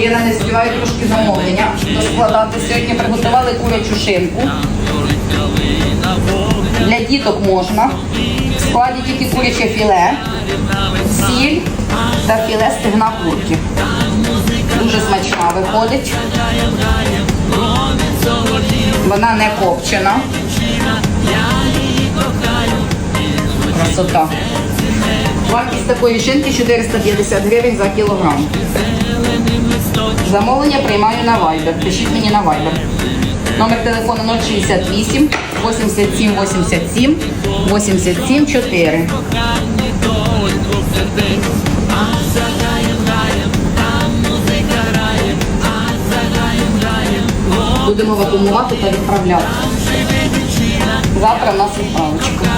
година, не співаю трошки замовлення складати. Сьогодні приготували курячу шинку. Для діток можна. В складі тільки куряче філе, сіль та філе стегна курки. Дуже смачна виходить. Вона не копчена. Красота. Вартість такої шинки 450 гривень за кілограм. Замовлення приймаю на Viber. Пишіть мені на Viber. Номер телефону 068 87 87 87 4. Будемо вакуумувати та відправляти. Завтра в нас відправочка.